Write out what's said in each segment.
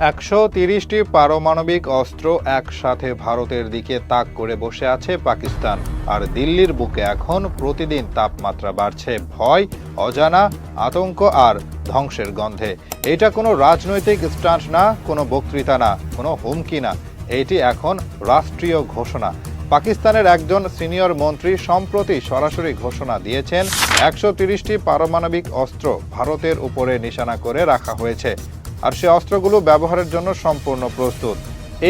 একশো তিরিশটি পারমাণবিক অস্ত্র একসাথে ভারতের দিকে তাক করে বসে আছে পাকিস্তান। আর দিল্লির বুকে এখন প্রতিদিন তাপমাত্রা বাড়ছে। ভয়, অজানা, আতঙ্ক আর ধ্বংসের গন্ধে। এটা কোনো রাজনৈতিক স্টান্ট না, কোনো বক্তৃতা না, কোনো হুমকি না। এটি এখন রাষ্ট্রীয় ঘোষণা। পাকিস্তানের একজন সিনিয়র মন্ত্রী সম্প্রতি সরাসরি ঘোষণা দিয়েছেন, একশো তিরিশটি পারমাণবিক অস্ত্র ভারতের উপরে নিশানা করে রাখা হয়েছে। আর সে অস্ত্রগুলো ব্যবহারের জন্য সম্পূর্ণ প্রস্তুত।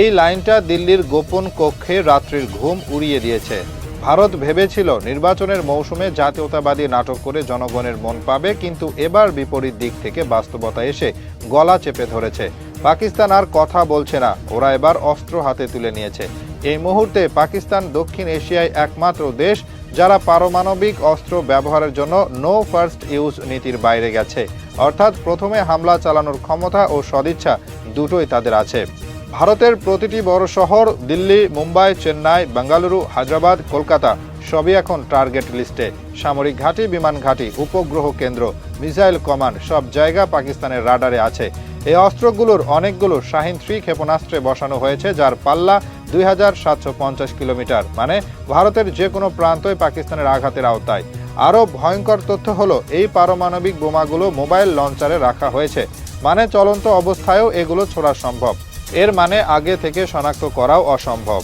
এই লাইনটা দিল্লির গোপন কক্ষে রাত্রির ঘুম উড়িয়ে দিয়েছে। ভারত ভেবেছিল নির্বাচনের মৌসুমে জাতীয়তাবাদী নাটক করে জনগণের মন পাবে, কিন্তু এবার বিপরীত দিক থেকে বাস্তবতা এসে গলা চেপে ধরেছে। পাকিস্তান আর কথা বলছে না, ওরা এবার অস্ত্র হাতে তুলে নিয়েছে। এই মুহূর্তে পাকিস্তান দক্ষিণ এশিয়ায় একমাত্র দেশ, যারা পারমাণবিক অস্ত্র ব্যবহারের জন্য নো ফার্স্ট ইউজ নীতির বাইরে গেছে। অর্থাৎ প্রথমে হামলা চালানোর ক্ষমতা ও সদিচ্ছা দুটোই তাদের আছে। ভারতের প্রতিটি বড় শহর, দিল্লি, মুম্বাই, চেন্নাই, বেঙ্গালুরু, হায়দ্রাবাদ, কলকাতা, সবই এখন টার্গেট লিস্টে। সামরিক ঘাঁটি, বিমান ঘাঁটি, উপগ্রহ কেন্দ্র, মিসাইল কমান্ড, সব জায়গা পাকিস্তানের রাডারে আছে। এই অস্ত্রগুলোর অনেকগুলো শাহিন থ্রি ক্ষেপণাস্ত্রে বসানো হয়েছে, যার পাল্লা দুই হাজার সাতশো পঞ্চাশ কিলোমিটার মানে ভারতের যে কোনো প্রান্তই পাকিস্তানের আঘাতের আওতায়। আরও ভয়ঙ্কর তথ্য হলো, এই পারমাণবিক বোমাগুলো মোবাইল লঞ্চারে রাখা হয়েছে। মানে চলন্ত অবস্থায়ও এগুলো ছোড়া সম্ভব। এর মানে আগে থেকে শনাক্ত করাও অসম্ভব।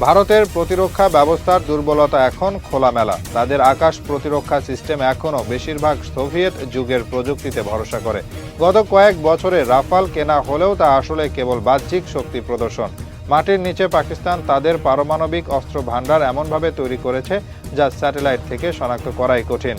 ভারতের প্রতিরক্ষা ব্যবস্থার দুর্বলতা এখন খোলামেলা। তাদের আকাশ প্রতিরক্ষা সিস্টেম এখনও বেশিরভাগ সোভিয়েত যুগের প্রযুক্তিতে ভরসা করে। গত কয়েক বছরে রাফাল কেনা হলেও তা আসলে কেবল বাহ্যিক শক্তি প্রদর্শন। মাটির নিচে পাকিস্তান তাদের পারমাণবিক অস্ত্র ভাণ্ডার এমনভাবে তৈরি করেছে যা স্যাটেলাইট থেকে শনাক্ত করাই কঠিন।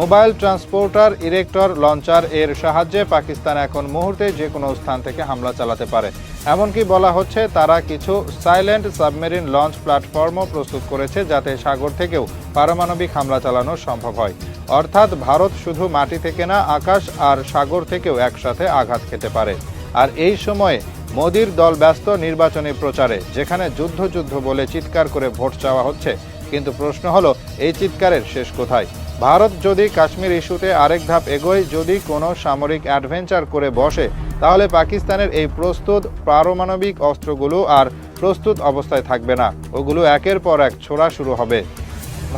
মোবাইল ট্রান্সপোর্টার, ইরেক্টর, লঞ্চার এর সাহায্যে পাকিস্তান এখন মুহূর্তে যে কোনো স্থান থেকে হামলা চালাতে পারে। এমনকি বলা হচ্ছে তারা কিছু সাইলেন্ট সাবমেরিন লঞ্চ প্ল্যাটফর্মও প্রস্তুত করেছে যাতে সাগর থেকেও পারমাণবিক হামলা চালানো সম্ভব হয়। অর্থাৎ ভারত শুধু মাটি থেকে না, আকাশ আর সাগর থেকেও একসাথে আঘাত খেতে পারে। আর এই সময়ে মোদির দল ব্যস্ত নির্বাচনী প্রচারে, যেখানে যুদ্ধ যুদ্ধ বলে চিৎকার করে ভোট চাওয়া হচ্ছে কিন্তু প্রশ্ন হলো, এই চিৎকারের শেষ কোথায়? ভারত যদি কাশ্মীর ইস্যুতে আরেক ধাপ এগোয়, যদি কোনো সামরিক অ্যাডভেঞ্চার করে বসে, তাহলে পাকিস্তানের এই প্রস্তুত পারমাণবিক অস্ত্রগুলো আর প্রস্তুত অবস্থায় থাকবে না। ওগুলো একের পর এক ছোড়া শুরু হবে।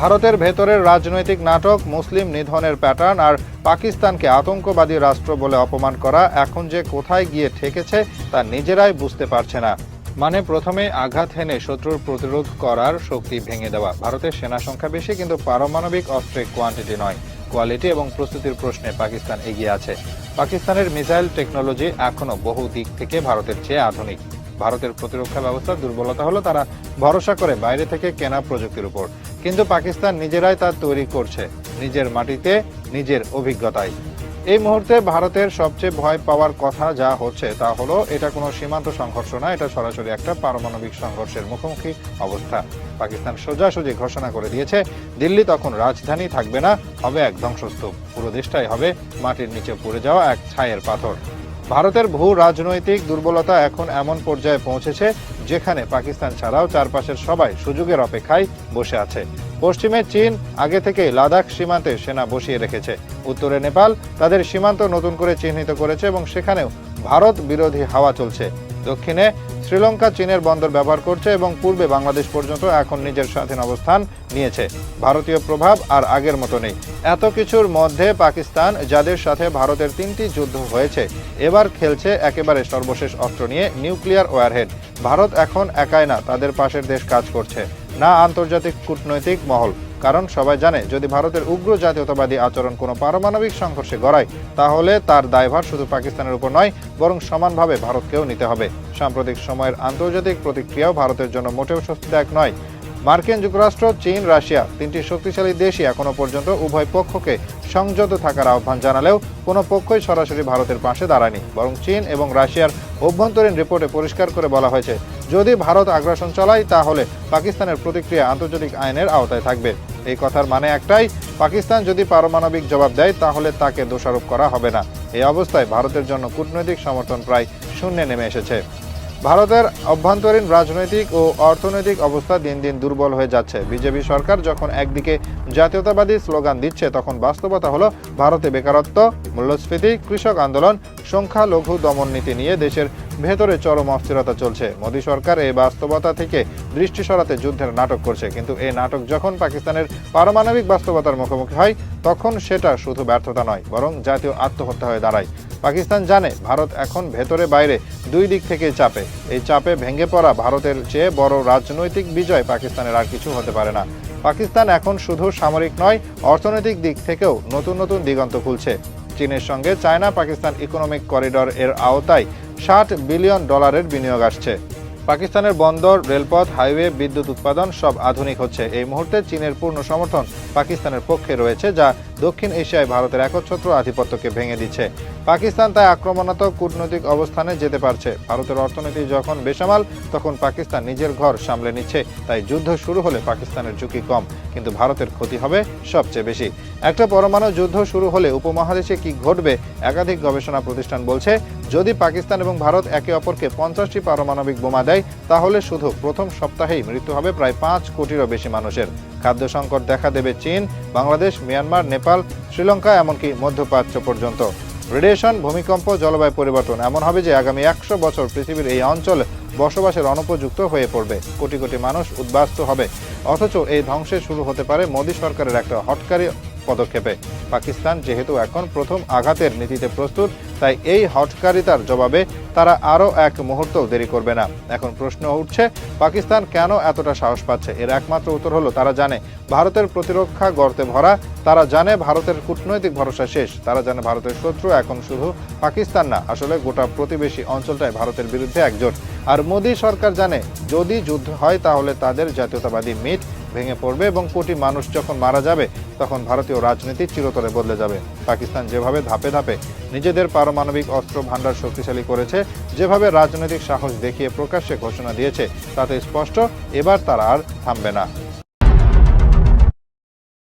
ভারতের ভেতরের রাজনৈতিক নাটক, মুসলিম নিধনের প্যাটার্ন আর পাকিস্তানকে আতঙ্কবাদী রাষ্ট্র বলে অপমান করা এখন যে কোথায় গিয়ে ঠেকেছে, তা নিজেরাই বুঝতে পারছে না। মানে প্রথমে আঘাত হেনে শত্রুর প্রতিরোধ করার শক্তি ভেঙে দেওয়া। ভারতের সেনা সংখ্যা বেশি, কিন্তু পারমাণবিক অস্ত্রের কোয়ান্টিটি নয়। কোয়ালিটি এবং প্রস্তুতির প্রশ্নে পাকিস্তান এগিয়ে আছে। পাকিস্তানের মিসাইল টেকনোলজি এখনও বহু দিক থেকে ভারতের চেয়ে আধুনিক। ভারতের প্রতিরক্ষা ব্যবস্থার দুর্বলতা হলো তারা ভরসা করে বাইরে থেকে কেনা প্রযুক্তির উপর। কিন্তু পাকিস্তান নিজেরাই তা তৈরি করছে। নিজের মাটিতে, নিজের অভিজ্ঞতায়। এই মুহূর্তে ভারতের সবচেয়ে ভয় পাওয়ার কথা যা হচ্ছে তা হলো, এটা কোনো সীমান্ত সংঘর্ষ না, এটা সরাসরি একটা পারমাণবিক সংঘর্ষের মুখোমুখি অবস্থা। পাকিস্তান সোজাসুজি ঘোষণা করে দিয়েছে, দিল্লি তখন রাজধানী থাকবে না, হবে এক ধ্বংসস্তূপ। পুরো দেশটাই হবে মাটির নিচে পড়ে যাওয়া এক ছায়ের পাথর। ভারতের ভূ রাজনৈতিক দুর্বলতা এখন এমন পর্যায়ে পৌঁছেছে, যেখানে পাকিস্তান ছাড়াও চারপাশের সবাই সুযোগের অপেক্ষায় বসে আছে। পশ্চিমে চীন, আগে থেকে লাদাখ সীমান্তে সেনা বসিয়ে রেখেছে। উত্তরে নেপাল, তাদের সীমান্ত নতুন করে চিহ্নিত করেছে এবং সেখানেও ভারত বিরোধী হাওয়া চলছে। দক্ষিণে, শ্রীলঙ্কা চীনের বন্দর ব্যবহার করছে এবং পূর্বে বাংলাদেশ পর্যন্ত এখন নিজের স্বাধীন অবস্থান নিয়েছে। ভারতীয় প্রভাব আর আগের মতো নেই। এত কিছুর মধ্যে পাকিস্তান, যাদের সাথে ভারতের তিনটি যুদ্ধ হয়েছে, এবার খেলছে একেবারে সর্বশেষ অস্ত্র নিয়ে নিউক্লিয়ার ওয়ারহেড। ভারত এখন একাই না, তাদের পাশের দেশ কাজ করছে। না আন্তর্জাতিক কূটনৈতিক মহল। কারণ সবাই জানে, যদি ভারতের উগ্র জাতীয়তাবাদী আচরণ কোনো পারমাণবিক সংঘর্ষে গড়ায়, তাহলে তার দায়ভার শুধু পাকিস্তানের উপর নয়, বরং সমানভাবে ভারতকেও নিতে হবে। সাম্প্রতিক সময়ের আন্তর্জাতিক প্রতিক্রিয়াও ভারতের জন্য মোটেও স্বস্তিদায়ক নয়। মার্কিন যুক্তরাষ্ট্র, চীন, রাশিয়া তিনটি শক্তিশালী দেশই এখনও পর্যন্ত উভয় পক্ষকে সংযত থাকার আহ্বান জানালেও কোনো পক্ষই সরাসরি ভারতের পাশে দাঁড়ায়নি। বরং চীন এবং রাশিয়ার অভ্যন্তরীণ রিপোর্টে পরিষ্কার করে বলা হয়েছে যদি ভারত আগ্রাসন চালায়, তাহলে পাকিস্তানের প্রতিক্রিয়া আন্তর্জাতিক আইনের আওতায় থাকবে। এই কথার মানে একটাই, পাকিস্তান যদি পারমাণবিক জবাব দেয়, তাহলে তাকে দোষারোপ করা হবে না। এই অবস্থায় ভারতের জন্য কূটনৈতিক সমর্থন প্রায় শূন্যে নেমে এসেছে। ভারতের অভ্যন্তরীণ রাজনৈতিক ও অর্থনৈতিক অবস্থা দিন দিন দুর্বল হয়ে যাচ্ছে। বিজেপি সরকার যখন একদিকে জাতীয়তাবাদী স্লোগান দিচ্ছে, তখন বাস্তবতা হলো ভারতে বেকারত্ব, মূল্যস্ফীতি, কৃষক আন্দোলন, সংখ্যালঘু দমন নীতি নিয়ে দেশের ভেতরে চরম অস্থিরতা চলছে। মোদী সরকার এই বাস্তবতা থেকে দৃষ্টি সরাতে যুদ্ধের নাটক করছে, কিন্তু এই নাটক যখন পাকিস্তানের পারমাণবিক বাস্তবতার মুখোমুখি হয়, তখন সেটা শুধু ব্যর্থতা নয়, বরং জাতীয় আত্মহত্যা হয়ে দাঁড়ায়। পাকিস্তান জানে ভারত এখন ভেতরে বাইরে দুই দিক থেকে চাপে। এই চাপে ভেঙে পড়া ভারতের চেয়ে বড় রাজনৈতিক বিজয় পাকিস্তানের আর কিছু হতে পারে না। পাকিস্তান এখন শুধু সামরিক নয়, অর্থনৈতিক দিক থেকেও নতুন নতুন দিগন্ত খুলছে। চীনের সঙ্গে চায়না পাকিস্তান ইকোনমিক করিডর এর আওতায় ষাট বিলিয়ন ডলারের বিনিয়োগ আসছে। পাকিস্তানের বন্দর, রেলপথ, হাইওয়ে, বিদ্যুৎ উৎপাদন সব আধুনিক হচ্ছে। এই মুহূর্তে চীনের পূর্ণ সমর্থন পাকিস্তানের পক্ষে রয়েছে, যা দক্ষিণ এশিয়ায় ভারতের একচ্ছত্র আধিপত্যকে ভেঙে দিচ্ছে। পাকিস্তান তাই আক্রমণাত্মক কূটনৈতিক অবস্থানে যেতে পারছে। ভারতের অর্থনীতি যখন বেসামাল, তখন পাকিস্তান নিজের ঘর সামলে নিচ্ছে। তাই যুদ্ধ শুরু হলে পাকিস্তানের ঝুঁকি কম, কিন্তু ভারতের ক্ষতি হবে সবচেয়ে বেশি। একটা পরমাণু যুদ্ধ শুরু হলে উপমহাদেশে কি ঘটবে, একাধিক গবেষণা প্রতিষ্ঠান বলছে, যদি পাকিস্তান এবং ভারত একে অপরকে পঞ্চাশটি পারমাণবিক বোমা দেয় তাহলে শুধু প্রথম সপ্তাহেই মৃত্যু হবে প্রায় পাঁচ কোটিরও বেশি মানুষের। খাদ্য সংকট দেখা দেবে চীন, বাংলাদেশ, মিয়ানমার, নেপাল, শ্রীলঙ্কা, এমনকি মধ্যপ্রাচ্য পর্যন্ত। রেডিয়েশন, ভূমিকম্প, জলবায়ু পরিবর্তন এমন হবে যে আগামী একশো বছর পৃথিবীর এই অঞ্চল বসবাসের অনুপযুক্ত হয়ে পড়বে। কোটি কোটি মানুষ উদ্বাস্ত হবে। অথচ এই ধ্বংসে শুরু হতে পারে মোদী সরকারের একটা হটকারী পদক্ষেপে। পাকিস্তান যেহেতু এখন প্রথম আঘাতের নীতিতে প্রস্তুত, তাই এই হটকারিতার জবাবে তারা আরও এক মুহূর্ত দেরি করবে না। এখন প্রশ্ন উঠছে, পাকিস্তান কেন এতটা সাহস পাচ্ছে? এর একমাত্র উত্তর হলো, তারা জানে ভারতের প্রতিরক্ষা গর্তে ভরা, তারা জানে ভারতের কূটনৈতিক ভরসা শেষ, তারা জানে ভারতের শত্রু এখন শুধু পাকিস্তান না, আসলে গোটা প্রতিবেশী অঞ্চলটাই ভারতের বিরুদ্ধে একজোট। আর মোদী সরকার জানে, যদি যুদ্ধ হয় তাহলে তাদের জাতীয়তাবাদী মিট ভেঙে পড়বে এবং কোটি মানুষ যখন মারা যাবে, তখন ভারতীয় রাজনীতি চিরতরে বদলে যাবে। পাকিস্তান যেভাবে ধাপে ধাপে নিজেদের পারমাণবিক অস্ত্র ভাণ্ডার শক্তিশালী করেছে, যেভাবে রাজনৈতিক সাহস দেখিয়ে প্রকাশ্যে ঘোষণা দিয়েছে, তাতে স্পষ্ট এবার তারা আর থামবে না।